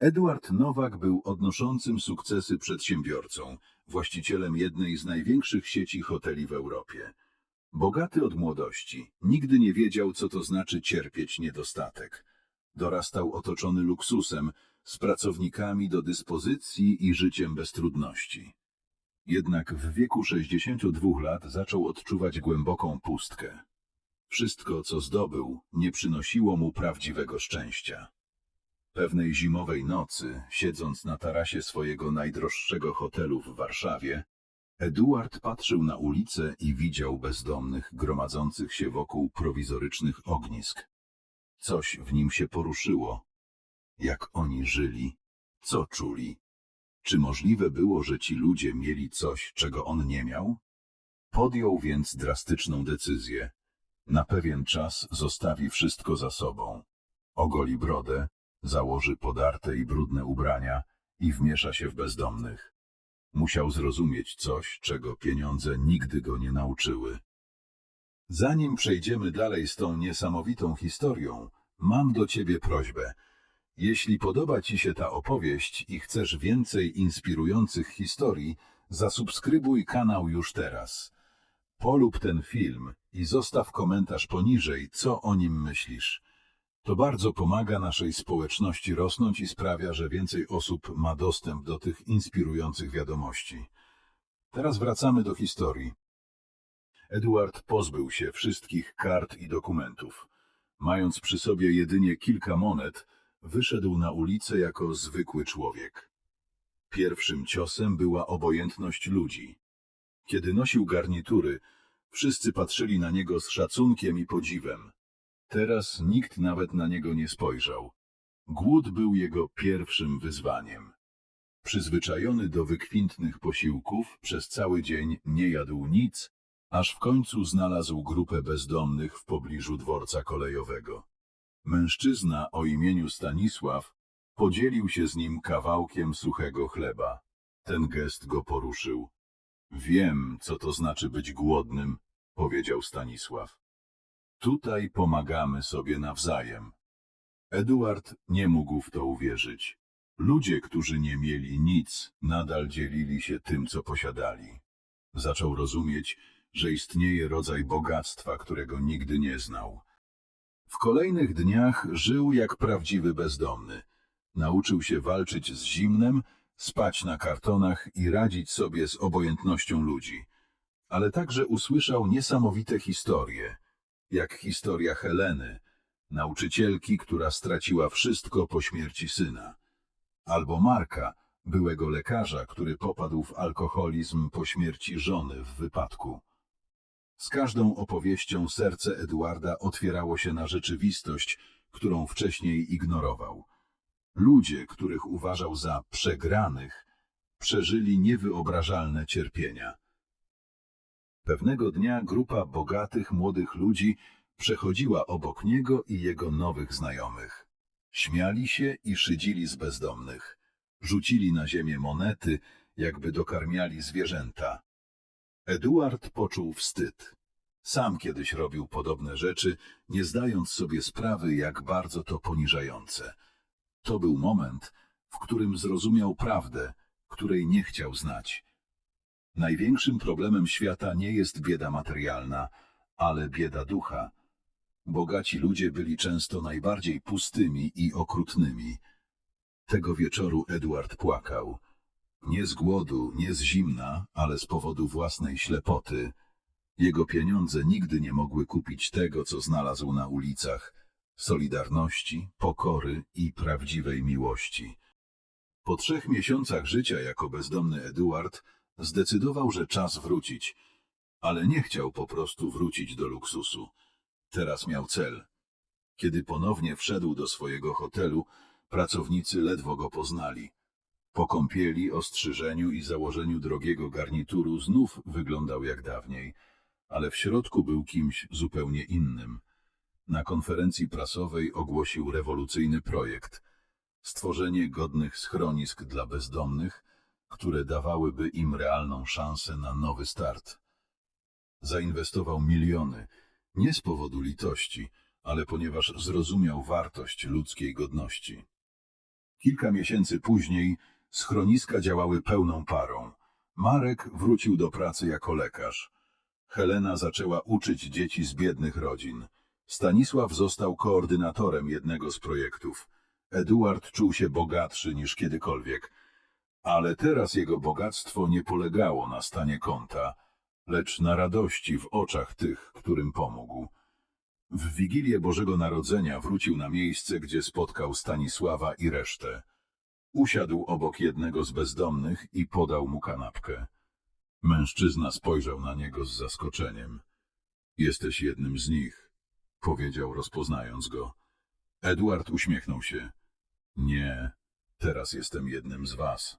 Edward Nowak był odnoszącym sukcesy przedsiębiorcą, właścicielem jednej z największych sieci hoteli w Europie. Bogaty od młodości, nigdy nie wiedział, co to znaczy cierpieć niedostatek. Dorastał otoczony luksusem, z pracownikami do dyspozycji i życiem bez trudności. Jednak w wieku 62 lat zaczął odczuwać głęboką pustkę. Wszystko, co zdobył, nie przynosiło mu prawdziwego szczęścia. Pewnej zimowej nocy, siedząc na tarasie swojego najdroższego hotelu w Warszawie, Eduard patrzył na ulicę i widział bezdomnych gromadzących się wokół prowizorycznych ognisk. Coś w nim się poruszyło. Jak oni żyli? Co czuli? Czy możliwe było, że ci ludzie mieli coś, czego on nie miał? Podjął więc drastyczną decyzję. Na pewien czas zostawi wszystko za sobą. Ogoli brodę, założy podarte i brudne ubrania i wmiesza się w bezdomnych. Musiał zrozumieć coś, czego pieniądze nigdy go nie nauczyły. Zanim przejdziemy dalej z tą niesamowitą historią, mam do ciebie prośbę. Jeśli podoba ci się ta opowieść i chcesz więcej inspirujących historii, zasubskrybuj kanał już teraz. Polub ten film i zostaw komentarz poniżej, co o nim myślisz. To bardzo pomaga naszej społeczności rosnąć i sprawia, że więcej osób ma dostęp do tych inspirujących wiadomości. Teraz wracamy do historii. Edward pozbył się wszystkich kart i dokumentów. Mając przy sobie jedynie kilka monet, wyszedł na ulicę jako zwykły człowiek. Pierwszym ciosem była obojętność ludzi. Kiedy nosił garnitury, wszyscy patrzyli na niego z szacunkiem i podziwem. Teraz nikt nawet na niego nie spojrzał. Głód był jego pierwszym wyzwaniem. Przyzwyczajony do wykwintnych posiłków, przez cały dzień nie jadł nic, aż w końcu znalazł grupę bezdomnych w pobliżu dworca kolejowego. Mężczyzna o imieniu Stanisław podzielił się z nim kawałkiem suchego chleba. Ten gest go poruszył. Wiem, co to znaczy być głodnym, powiedział Stanisław. Tutaj pomagamy sobie nawzajem. Eduard nie mógł w to uwierzyć. Ludzie, którzy nie mieli nic, nadal dzielili się tym, co posiadali. Zaczął rozumieć, że istnieje rodzaj bogactwa, którego nigdy nie znał. W kolejnych dniach żył jak prawdziwy bezdomny. Nauczył się walczyć z zimnem, spać na kartonach i radzić sobie z obojętnością ludzi. Ale także usłyszał niesamowite historie, jak historia Heleny, nauczycielki, która straciła wszystko po śmierci syna, albo Marka, byłego lekarza, który popadł w alkoholizm po śmierci żony w wypadku. Z każdą opowieścią serce Eduarda otwierało się na rzeczywistość, którą wcześniej ignorował. Ludzie, których uważał za przegranych, przeżyli niewyobrażalne cierpienia. Pewnego dnia grupa bogatych młodych ludzi przechodziła obok niego i jego nowych znajomych. Śmiali się i szydzili z bezdomnych. Rzucili na ziemię monety, jakby dokarmiali zwierzęta. Eduard poczuł wstyd. Sam kiedyś robił podobne rzeczy, nie zdając sobie sprawy, jak bardzo to poniżające. To był moment, w którym zrozumiał prawdę, której nie chciał znać. Największym problemem świata nie jest bieda materialna, ale bieda ducha. Bogaci ludzie byli często najbardziej pustymi i okrutnymi. Tego wieczoru Edward płakał. Nie z głodu, nie z zimna, ale z powodu własnej ślepoty. Jego pieniądze nigdy nie mogły kupić tego, co znalazł na ulicach solidarności, pokory i prawdziwej miłości. Po trzech miesiącach życia jako bezdomny Eduard zdecydował, że czas wrócić, ale nie chciał po prostu wrócić do luksusu. Teraz miał cel. Kiedy ponownie wszedł do swojego hotelu, pracownicy ledwo go poznali. Po kąpieli, ostrzyżeniu i założeniu drogiego garnituru znów wyglądał jak dawniej, ale w środku był kimś zupełnie innym. Na konferencji prasowej ogłosił rewolucyjny projekt stworzenie godnych schronisk dla bezdomnych, które dawałyby im realną szansę na nowy start. Zainwestował miliony, nie z powodu litości, ale ponieważ zrozumiał wartość ludzkiej godności. Kilka miesięcy później schroniska działały pełną parą. Marek wrócił do pracy jako lekarz. Helena zaczęła uczyć dzieci z biednych rodzin. Stanisław został koordynatorem jednego z projektów. Eduard czuł się bogatszy niż kiedykolwiek. Ale teraz jego bogactwo nie polegało na stanie konta, lecz na radości w oczach tych, którym pomógł. W Wigilię Bożego Narodzenia wrócił na miejsce, gdzie spotkał Stanisława i resztę. Usiadł obok jednego z bezdomnych i podał mu kanapkę. Mężczyzna spojrzał na niego z zaskoczeniem. Jesteś jednym z nich, powiedział, rozpoznając go. Eduard uśmiechnął się. Nie, teraz jestem jednym z was.